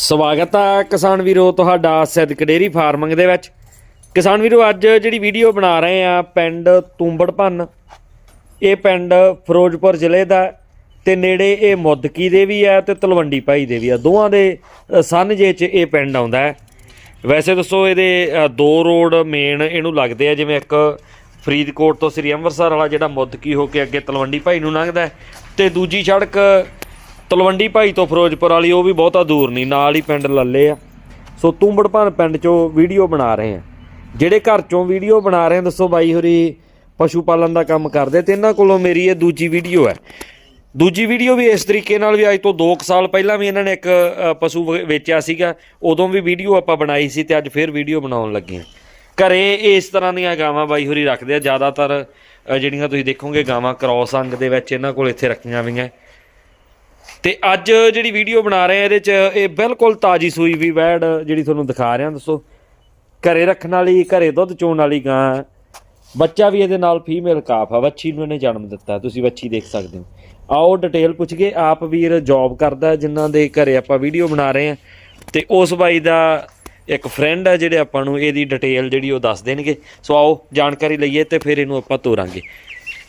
ਸਵਾਗਤ ਹੈ ਕਿਸਾਨ ਵੀਰੋ ਤੁਹਾਡਾ ਸਿੱਧਕ ਡੇਰੀ ਫਾਰਮਿੰਗ ਦੇ ਵਿੱਚ। ਕਿਸਾਨ ਵੀਰੋ ਅੱਜ ਜਿਹੜੀ ਵੀਡੀਓ ਬਣਾ ਰਹੇ ਆ ਪਿੰਡ ਤੂੰਬੜ ਭੰਨ ਇਹ ਪਿੰਡ ਫਿਰੋਜ਼ਪੁਰ ਜ਼ਿਲ੍ਹੇ ਦਾ ਹੈ ਤੇ ਨੇੜੇ ਇਹ ਮੁੱਦਕੀ ਦੇ ਵੀ ਹੈ ਤੇ ਤਲਵੰਡੀ ਭਾਈ ਦੇ ਵੀ ਆ। ਦੋਵਾਂ ਦੇ ਅ, ਸਾਂਝੇ 'ਚ ਇਹ ਪਿੰਡ ਆਉਂਦਾ ਹੈ। ਵੈਸੇ ਦੱਸੋ ਇਹਦੇ ਦੋ ਰੋਡ ਮੇਨ ਇਹਨੂੰ ਲੱਗਦੇ ਆ ਜਿਵੇਂ ਇੱਕ ਫਰੀਦਕੋਟ ਤੋਂ ਸ੍ਰੀ ਅੰਮ੍ਰਿਤਸਰ ਵਾਲਾ ਜਿਹੜਾ ਮੁੱਦਕੀ ਹੋ ਕੇ ਅੱਗੇ ਤਲਵੰਡੀ ਭਾਈ ਨੂੰ ਲੰਘਦਾ ਹੈ ਤੇ ਦੂਜੀ ਸੜਕ ਤਲਵੰਡੀ ਭਾਈ ਤੋਂ ਫਿਰੋਜ਼ਪੁਰ ਵਾਲੀ, ਉਹ ਵੀ ਬਹੁਤਾ ਦੂਰ ਨਹੀਂ, ਨਾਲ ਹੀ ਪਿੰਡ ਲੱਲੇ ਆ। ਸੋ ਤੁੰਬੜਪਨ ਪਿੰਡ ਚੋਂ ਵੀਡੀਓ ਬਣਾ ਰਹੇ ਆ। ਜਿਹੜੇ ਘਰ ਚੋਂ ਵੀਡੀਓ ਬਣਾ ਰਹੇ ਆ, ਦੱਸੋ ਬਾਈ ਹੋਰੀ, ਪਸ਼ੂ ਪਾਲਣ ਦਾ ਕੰਮ ਕਰਦੇ ਤੇ ਇਹਨਾਂ ਕੋਲੋਂ ਮੇਰੀ ਇਹ ਦੂਜੀ ਵੀਡੀਓ ਹੈ। ਦੂਜੀ ਵੀਡੀਓ ਵੀ ਇਸ ਤਰੀਕੇ ਨਾਲ ਵੀ ਅੱਜ ਤੋਂ 2 ਸਾਲ ਪਹਿਲਾਂ ਵੀ ਇਹਨਾਂ ਨੇ ਇੱਕ ਪਸ਼ੂ ਵ- ਵੇਚਿਆ ਸੀਗਾ, ਉਦੋਂ ਵੀ ਵੀਡੀਓ ਆਪਾਂ ਬਣਾਈ ਸੀ ਤੇ ਅੱਜ ਫੇਰ ਵੀਡੀਓ ਬਣਾਉਣ ਲੱਗੇ ਹਾਂ ਘਰੇ ਇਸ ਤਰ੍ਹਾਂ ਦੀਆਂ ਗਾਵਾਂ ਬਾਈ ਹੋਰੀ ਰੱਖਦੇ ਆ, ਜ਼ਿਆਦਾਤਰ ਜਿਹੜੀਆਂ ਤੁਸੀਂ ਦੇਖੋਗੇ ਗਾਵਾਂ ਕ੍ਰੋਸ ਅੰਗ ਦੇ ਵਿੱਚ ਇਹਨਾਂ ਕੋਲ ਇੱਥੇ ਰੱਖੀਆਂ ਹੋਈਆਂ। ਤੇ ਅੱਜ ਜਿਹੜੀ ਵੀਡੀਓ ਬਣਾ ਰਹੇ ਆ ਇਹਦੇ ਚ ਇਹ ਬਿਲਕੁਲ ਤਾਜੀ ਸੂਈ ਵੀ ਵੈੜ ਜਿਹੜੀ ਤੁਹਾਨੂੰ ਦਿਖਾ ਰਿਹਾ, ਦੱਸੋ। ਘਰੇ ਰੱਖਣ ਵਾਲੀ, ਘਰੇ ਦੁੱਧ ਚੋਣ ਵਾਲੀ ਗਾਂ। ਬੱਚਾ ਵੀ ਇਹਦੇ ਨਾਲ ਫੀਮੇਲ ਕਾਫ ਆ, ਵੱਛੀ ਨੂੰ ਇਹਨੇ ਜਨਮ ਦਿੱਤਾ, ਤੁਸੀਂ ਵੱਛੀ ਦੇਖ ਸਕਦੇ ਹੋ। ਆਓ ਡਿਟੇਲ ਪੁੱਛ ਗਏ ਆਪ ਵੀਰ ਜੌਬ ਕਰਦਾ, ਜਿਨ੍ਹਾਂ ਦੇ ਘਰੇ ਆਪਾਂ ਵੀਡੀਓ ਬਣਾ ਰਹੇ ਆ ਤੇ ਉਸ ਬਾਈ ਦਾ ਇੱਕ ਫਰੈਂਡ ਆ ਜਿਹੜੇ ਆਪਾਂ ਨੂੰ ਇਹਦੀ ਡਿਟੇਲ ਜਿਹੜੀ ਉਹ ਦੱਸ ਦੇਣਗੇ। ਸੋ ਆਓ, ਜਾਣਕਾਰੀ ਲਈਏ ਤੇ ਫਿਰ ਇਹਨੂੰ ਆਪਾਂ ਤੋਰਾਂਗੇ।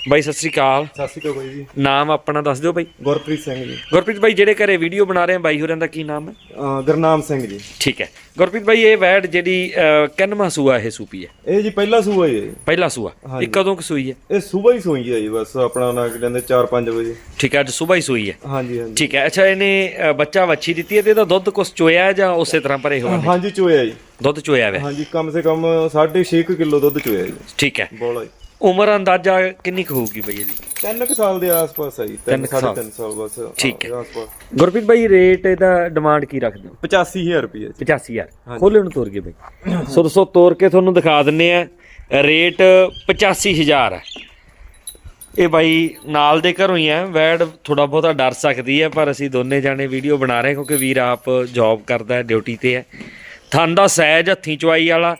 ਬਾਈ ਸਤਿ ਸ੍ਰੀ ਅਕਾਲ। ਸਤਿ ਸ਼੍ਰੀ ਅਕਾਲ ਬਾਈ ਜੀ। ਨਾਮ ਆਪਣਾ ਦੱਸ ਦਿਓ ਬਾਈ। ਗੁਰਪ੍ਰੀਤ ਸਿੰਘ ਜੀ। ਗੁਰਪ੍ਰੀਤ ਬਾਈ ਜਿਹੜੇ ਘਰੇ ਵੀਡੀਓ ਬਣਾ ਰਹੇ ਆ ਬਾਈ ਹੋਰਾਂ ਦਾ ਕੀ ਨਾਮ ਹੈ? ਅਹ ਗੁਰਨਾਮ ਸਿੰਘ ਜੀ। ਠੀਕ ਹੈ। ਗੁਰਪ੍ਰੀਤ ਬਾਈ ਇਹ ਵੈੜ ਜਿਹੜੀ ਅਹ, ਕਿੰਨਵਾਂ ਸੂਆ ਇਹ ਸੂਪੀ ਹੈ? ਇਹ ਜੀ ਪਹਿਲਾ ਸੂਆ ਹੀ ਹੈ ਜੀ। ਪਹਿਲਾ ਸੂਆ। ਇਹ ਕਦੋਂ ਕੁ ਸੂਈ ਹੈ? ਇਹ ਸਵੇਰ ਹੀ ਸੋਈ ਹੈ ਜੀ ਬਸ ਆਪਣਾ ਨਾ ਕਹਿੰਦੇ 4-5 ਵਜੇ। ਠੀਕ ਹੈ ਅੱਜ ਸਵੇਰ ਹੀ ਸੂਈ ਹੈ। ਹਾਂਜੀ ਹਾਂਜੀ। ਠੀਕ ਹੈ ਅੱਛਾ ਇਹਨੇ ਅ, ਬੱਚਾ ਵੱਛੀ ਦਿੱਤੀ ਹੈ ਤੇ ਇਹਦਾ ਦੁੱਧ ਕੁਛ ਚੋਇਆ ਹੈ ਜਾਂ ਉਸੇ ਤਰ੍ਹਾਂ ਭਰੇ ਹੋਏ ਨੇ? ਹਾਂਜੀ ਚੋਇਆ ਜੀ। ਦੁੱਧ ਚੋਇਆ ਹੋਇਆ। ਹਾਂਜੀ ਕਮ ਸੇ ਕਮ 6.5 ਕਿਲੋ ਦੁੱਧ ਚੋਇਆ ਜੀ। ਠੀਕ ਹੈ। ਬੋਲਾ ਜੀ। ਉਮਰ ਅੰਦਾਜ਼ਾ ਕਿੰਨੀ ਕੁ ਹੋਊਗੀ ਬਈ ਇਹਦੀ? ਤਿੰਨ ਕੁ ਸਾਲ ਦੇ ਆਸ-ਪਾਸ ਹੈ ਜੀ ਤਿੰਨ 3 ਕੁ ਸਾਲ। 3.5 ਸਾਲ ਬਸ ਠੀਕ ਹੈ। ਆਸ-ਪਾਸ। ਗੁਰਪ੍ਰੀਤ ਬਾਈ ਰੇਟ ਇਹਦਾ ਡਿਮਾਂਡ ਕੀ ਰੱਖਦੇ ਹੋ? 85000 ਰੁਪਏ ਜੀ। 85000 ਖੋਲੇ ਨੂੰ ਤੋਰ ਗਏ ਬਈ। ਸੋ ਦੋਸਤੋ ਤੋਰ ਕੇ ਤੁਹਾਨੂੰ ਦਿਖਾ ਦਿੰਨੇ ਆ। ਰੇਟ 85000 ਹੈ ਇਹ ਬਾਈ ਨਾਲ ਦੇ ਘਰੋਂ ਹੀ ਹੈ ਵੈੜ ਥੋੜਾ ਬਹੁਤਾ ਡਰ ਸਕਦੀ ਹੈ ਪਰ ਅਸੀਂ ਦੋਨੇ ਜਾਣੇ ਵੀਡੀਓ ਬਣਾ ਰਹੇ ਕਿਉਂਕਿ ਵੀਰ ਆਪ ਜੌਬ ਕਰਦਾ ਹੈ ਡਿਊਟੀ ਤੇ ਹੈ ਥਣ ਦਾ ਸਹਿਜ ਹੱਥੀਂ ਚਵਾਈ ਵਾਲਾ।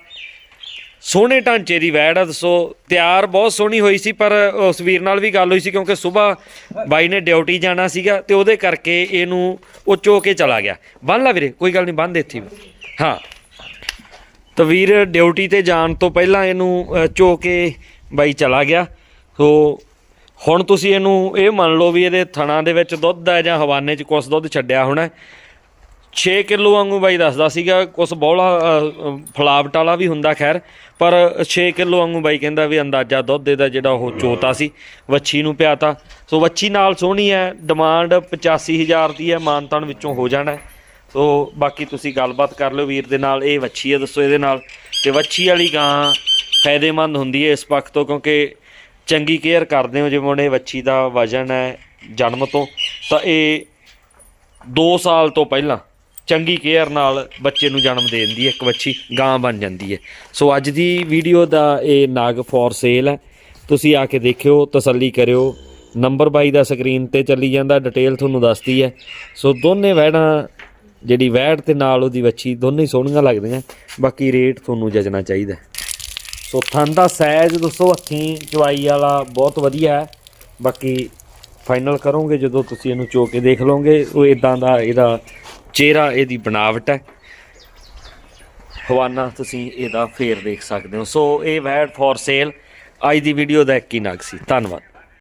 ਸੋਹਣੇ ਢਾਂਚੇ ਦੀ ਵੈੜ ਆ, ਦੱਸੋ। ਤਿਆਰ ਬਹੁਤ ਸੋਹਣੀ ਹੋਈ ਸੀ, ਪਰ ਉਸ ਵੀਰ ਨਾਲ ਵੀ ਗੱਲ ਹੋਈ ਸੀ, ਕਿਉਂਕਿ ਸਵੇਰ ਬਾਈ ਨੇ ਡਿਊਟੀ ਜਾਣਾ ਸੀਗਾ ਤੇ ਉਹਦੇ ਕਰਕੇ ਇਹਨੂੰ ਉਹ ਚੋ ਕੇ ਚਲਾ ਗਿਆ। ਬੰਨ ਲਾ ਵੀਰੇ, ਕੋਈ ਗੱਲ ਨਹੀਂ, ਬੰਨ ਦੇ ਇੱਥੇ ਵੀ ਹਾਂ। ਤਾਂ ਵੀਰ ਡਿਊਟੀ ਤੇ ਜਾਣ ਤੋਂ ਪਹਿਲਾਂ ਇਹਨੂੰ ਚੋ ਕੇ ਬਾਈ ਚਲਾ ਗਿਆ। ਸੋ ਹੁਣ ਤੁਸੀਂ ਇਹਨੂੰ ਇਹ ਮੰਨ ਲਓ ਵੀ ਇਹਦੇ ਥਣਾ ਦੇ ਵਿੱਚ ਦੁੱਧ ਹੈ ਜਾਂ ਹਵਾਨੇ 'ਚ ਕੁਛ ਦੁੱਧ ਛੱਡਿਆ ਹੋਣਾ 6 ਕਿਲੋ ਵਾਂਗੂ ਬਾਈ ਦੱਸਦਾ ਸੀਗਾ, ਕੁਛ ਬੌਲਾ ਫਲਾਵਟ ਵਾਲਾ ਵੀ ਹੁੰਦਾ, ਖੈਰ, ਪਰ 6 ਕਿਲੋ ਵਾਂਗੂ ਬਾਈ ਕਹਿੰਦਾ ਵੀ ਅੰਦਾਜ਼ਾ ਦੁੱਧ ਦਾ ਜਿਹੜਾ ਉਹ ਚੋਤਾ ਸੀ, ਵੱਛੀ ਨੂੰ ਪਿਆਤਾ। ਸੋ ਵੱਛੀ ਨਾਲ ਸੋਹਣੀ ਹੈ ਡਿਮਾਂਡ 85000 ਦੀ ਹੈ, ਮਾਨਤਾਨ ਵਿੱਚੋਂ ਹੋ ਜਾਣਾ ਸੋ ਬਾਕੀ ਤੁਸੀਂ ਗੱਲਬਾਤ ਕਰ ਲਿਓ ਵੀਰ ਦੇ ਨਾਲ, ਇਹ ਵੱਛੀ ਹੈ, ਦੱਸੋ ਇਹਦੇ ਨਾਲ। ਤੇ ਵੱਛੀ ਵਾਲੀ ਗਾਂ ਫਾਇਦੇਮੰਦ ਹੁੰਦੀ ਹੈ ਇਸ ਪੱਖ ਤੋਂ, ਕਿਉਂਕਿ ਚੰਗੀ ਕੇਅਰ ਕਰਦੇ ਹੋ, ਜਿਵੇਂ ਹੁਣ ਇਹ ਵੱਛੀ ਦਾ ਵਜਨ ਹੈ ਜਨਮ ਤੋਂ, ਤਾਂ ਇਹ 2 ਸਾਲ ਤੋਂ ਪਹਿਲਾਂ ਚੰਗੀ ਕੇਅਰ ਨਾਲ ਬੱਚੇ ਨੂੰ ਜਨਮ ਦੇ ਦਿੰਦੀ ਹੈ, ਇੱਕ ਵੱਛੀ ਗਾਂ ਬਣ ਜਾਂਦੀ ਹੈ। ਸੋ ਅੱਜ ਦੀ ਵੀਡੀਓ ਦਾ ਇਹ ਨਾਗ ਫੋਰ ਸੇਲ ਹੈ। ਤੁਸੀਂ ਆ ਕੇ ਦੇਖਿਓ, ਤਸੱਲੀ ਕਰਿਓ। ਨੰਬਰ ਬਾਈ ਦਾ ਸਕਰੀਨ ਤੇ ਚੱਲੀ ਜਾਂਦਾ, ਡਿਟੇਲ ਤੁਹਾਨੂੰ ਦੱਸਦੀ ਹੈ। ਸੋ ਦੋਨੇ ਵੈੜਾਂ ਜਿਹੜੀ ਵੈੜ ਤੇ ਨਾਲ ਉਹਦੀ ਵੱਛੀ, ਦੋਨੇ ਹੀ ਸੋਹਣੀਆਂ ਲੱਗਦੀਆਂ। ਬਾਕੀ ਰੇਟ ਤੁਹਾਨੂੰ ਜਜਣਾ ਚਾਹੀਦਾ ਸੋ ਥਣ ਦਾ ਸਾਈਜ਼ ਦੱਸੋ, ਹੱਥੀਂ ਚਵਾਈ ਵਾਲਾ ਬਹੁਤ ਵਧੀਆ ਹੈ। ਬਾਕੀ ਫਾਈਨਲ ਕਰੋਗੇ ਜਦੋਂ ਤੁਸੀਂ ਇਹਨੂੰ ਚੋ ਕੇ ਦੇਖ ਲਓਗੇ। ਉਹ ਇਦਾਂ ਦਾ, ਇਹਦਾ ਚਿਹਰਾ ਇਹਦੀ ਬਣਾਵਟ ਹੈ। ਹਵਾਨਾ, ਤੁਸੀਂ ਇਹਦਾ ਫੇਰ ਦੇਖ ਸਕਦੇ ਹੋ। ਸੋ ਇਹ ਵੈਡ ਫॉर ਸੇਲ ਅੱਜ ਦੀ ਵੀਡੀਓ ਦਾ ਇੱਕ ਹੀ ਨਗ ਸੀ। ਧੰਨਵਾਦ।